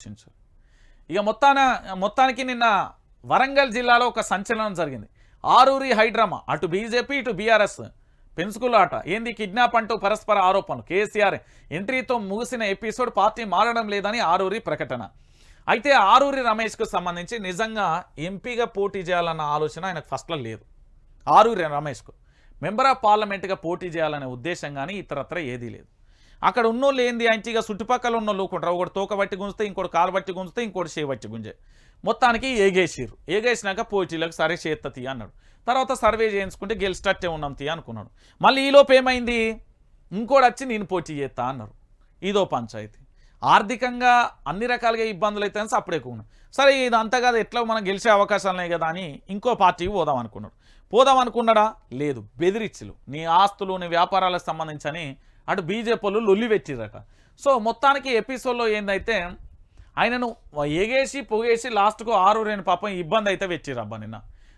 ఆలోచించు ఇక మొత్తాన మొత్తానికి నిన్న వరంగల్ జిల్లాలో ఒక సంచలనం జరిగింది. ఆరూరి హైడ్రామా అటు బీజేపీ ఇటు బీఆర్ఎస్. పెంచుకుల ఆట. ఏంది కిడ్నాప్ అంటూ పరస్పర ఆరోపణలు. కేసీఆర్ ఎంట్రీతో ముగిసిన ఎపిసోడ్ పార్టీ మారడం లేదని ఆరూరి ప్రకటన. అయితే ఆరూరి రమేష్కు సంబంధించి నిజంగా ఎంపీగా పోటీ చేయాలన్న ఆలోచన ఆయనకు ఫస్ట్లో లేదు. ఆరూరి రమేష్కు. మెంబర్ ఆఫ్ పార్లమెంట్గా పోటీ చేయాలనే ఉద్దేశం కానీ ఇతరత్ర ఏదీ లేదు. అక్కడ ఉన్నోళ్ళు ఏంది? అంటే ఇక చుట్టుపక్కల ఉన్నోళ్ళు ఊకుంటారు ఒకటి తోక బట్టి గుంజితే ఇంకోటి కాలు బట్టి గుంజితే ఇంకోటి చేయి బట్టి గుంజే. మొత్తానికి ఏగేసిరు ఏగేసినాక పోటీలకు సరే చేత్త తీ అన్నాడు. తర్వాత సర్వే చేయించుకుంటే గెలిచినట్టే ఉన్నాం తీ అనుకున్నాడు. మళ్ళీ ఈలోపు ఏమైంది? ఇంకోటి వచ్చి నేను పోటీ చేస్తా అన్నారు. ఇదో పంచాయతీ. ఆర్థికంగా అన్ని రకాలుగా ఇబ్బందులు అయితే అప్పుడు ఎక్కువ సరే ఇదంతా అంతగా ఎట్లా మనం గెలిచే అవకాశాలు ఉన్నాయి కదా అని ఇంకో పార్టీకి పోదాం అనుకున్నాడు. పోదాం అనుకున్నాడా లేదు. బెదిరిచ్చులు. నీ ఆస్తులు నీ వ్యాపారాలకు సంబంధించని అటు బీజేపీలు లొల్లి సో మొత్తానికి ఎపిసోడ్లో ఏందైతే ఆయనను ఎగేసి పొగేసి లాస్ట్కు ఆరు రేణు పాపం ఇబ్బంది అయితే పెట్టిరబ్బా నిన్న.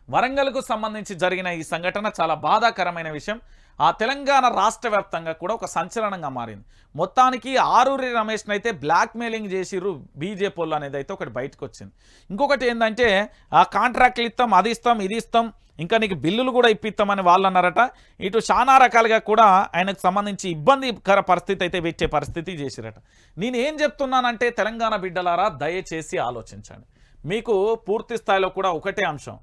వరంగల్కు సంబంధించి జరిగిన ఈ సంఘటన చాలా బాధాకరమైన విషయం. ఆ తెలంగాణ రాష్ట్ర వ్యాప్తంగా కూడా ఒక సంచలనంగా మారింది. మొత్తానికి ఆరూరి రమేష్ని అయితే బ్లాక్మెయిలింగ్ చేసిర్రు బీజేపీలు అనేది అయితే ఒకటి బయటకు వచ్చింది ఇంకొకటి ఏంటంటే ఆ కాంట్రాక్ట్లు ఇస్తాం అది ఇస్తాం ఇది ఇస్తాం ఇంకా నీకు బిల్లులు కూడా ఇప్పిస్తామని వాళ్ళు అన్నారట ఇటు చాలా రకాలుగా కూడా ఆయనకు సంబంధించి ఇబ్బందికర పరిస్థితి అయితే పెట్టే పరిస్థితి చేసిరట. నేను ఏం చెప్తున్నానంటే తెలంగాణ బిడ్డలారా దయచేసి ఆలోచించండి. మీకు పూర్తి స్థాయిలో కూడా ఒకటే అంశం.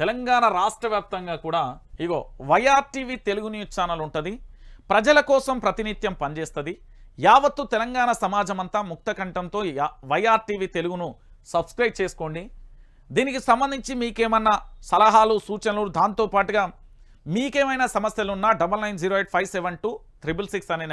తెలంగాణ రాష్ట్ర వ్యాప్తంగా కూడా ఇగో వైఆర్టీవీ తెలుగు న్యూస్ ఛానల్ ఉంటుంది. ప్రజల కోసం ప్రతినిత్యం పనిచేస్తుంది. యావత్తు తెలంగాణ సమాజం అంతా ముక్త కంఠంతో వైఆర్టీవీ తెలుగును సబ్స్క్రైబ్ చేసుకోండి. దీనికి సంబంధించి మీకేమన్నా సలహాలు సూచనలు దాంతో పాటుగా మీకేమైనా సమస్యలున్నా double nine zero eight five seven two triple six అనే